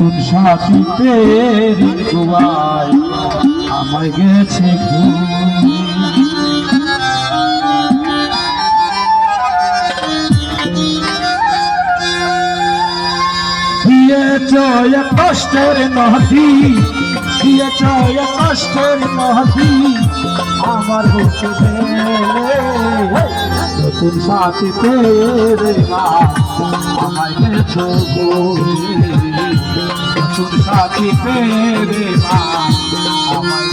সাথীতে গোয়ায় আমায় গেছে এক কষ্টের নদী দিয়েছ এক কষ্টের নদী আমার বুকে নতুন সাথী পেরে মা, আমায় গেছ নতুন সাথী পেরে মা আমায়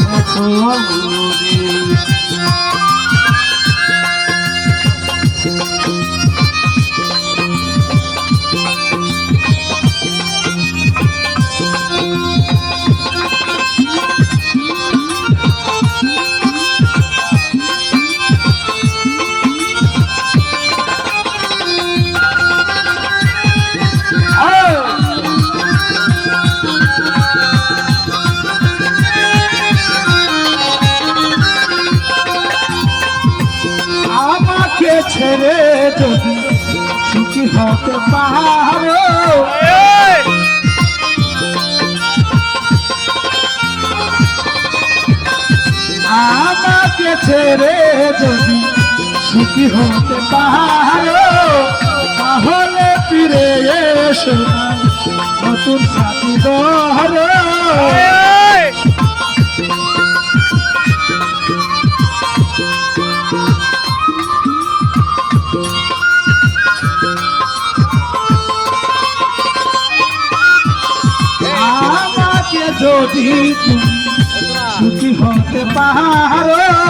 ছেড়ে যদি সুখী হতে পারো। আমাকে ছেড়ে যদি সুখী হতে পারো তাহলে ফিরে এসো নতুন সাথী ধরো। যদি সুখী হতে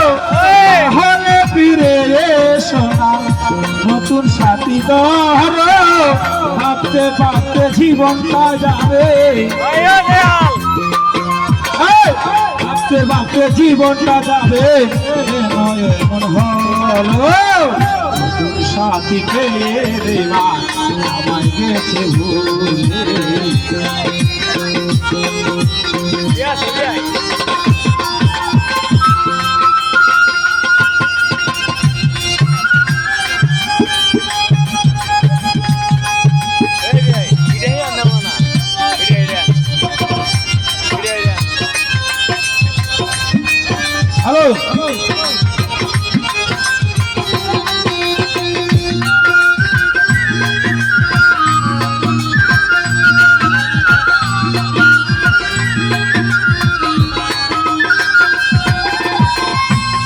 তাহলে ফিরে নতুন সাথী ধরো ভাবতে ভাবতে জীবনটা যাবে। ভাবতে ভাবতে জীবনটা যাবে। এমন হলো। সাথী পেয়ে আমায় গেছে ভুলে। হ্যালো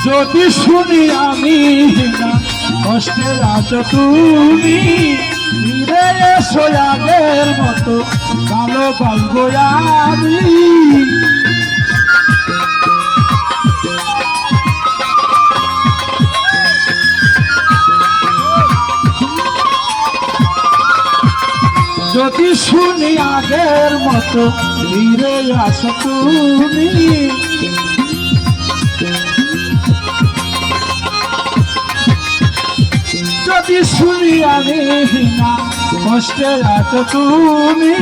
যদি শুনি আমি না কষ্টের আছো তুমি আগের মতো, কালো গল্প যদি শুনি আগের মতো, ফিরে আসো তুমি। যদি শুনি আমি না কষ্টে আছো তুমি।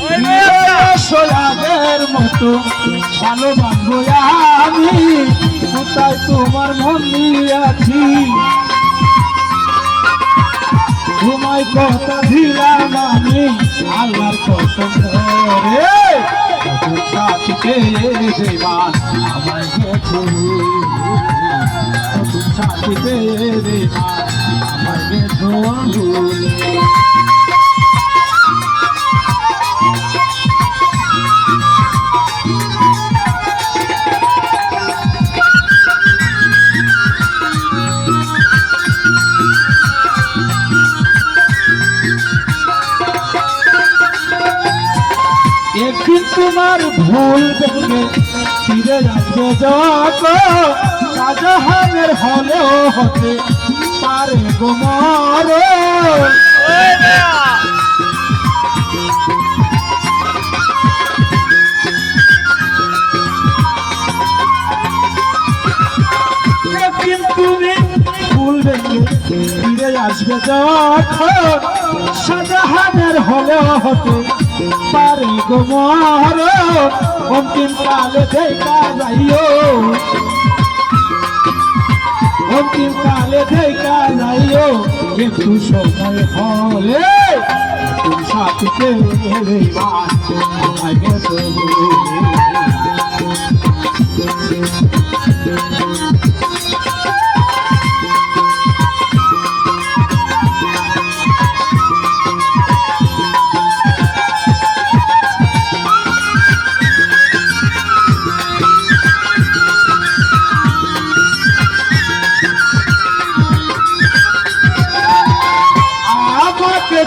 ফিরে আসো আগের মতো আমি কোথায় তোমার মন আছি? তোমায় কথা দিলাম আমি আল্লাহর কসম করে নতুন সাথীকে দেবান আমায় গেছো নতুন সাথীকে দেবান আমায় গেছো তোমার ভুল দেখে ফিরে আসবে যত শাহজাহানের হলেও হতে পারে গোমর একদিন ভুল দেখে ফিরে আসবে যখন শাহজাহানের হলেও হতে পারে গোমর অন্তিম কালে দেখা যাইও। অন্তিম কালে দেখা যাইও কিন্তু সময় হলে নতুন সাথীতে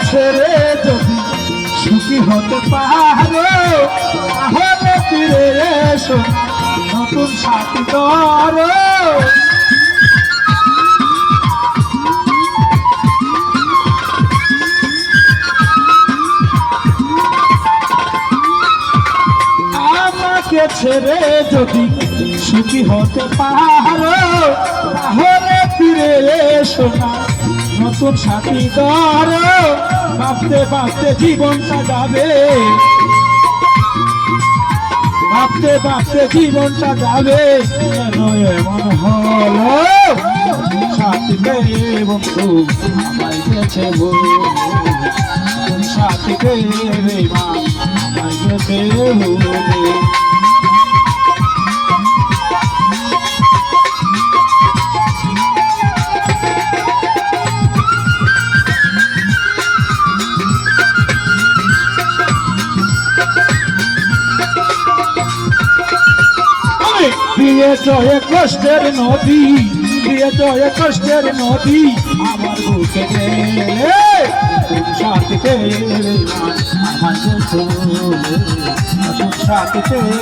ছেড়ে যদি সুখী হতে পারো, তাহলে ফিরে এসো। নতুন সাথী করো আমাকে ছেড়ে যদি সুখী হতে পারো, তাহলে ফিরে এসো নতুন সাথী ধরো ভাবতে ভাবতে জীবনটা যাবে ভাবতে ভাবতে জীবনটা যাবে কেন এমন হলো। ভুলে সাথীতে রে বিয়ে জয়ে কষ্টের নদী বিয়ে জয়ে কষ্টের নদী আমার বুকে সাথে আমার চলে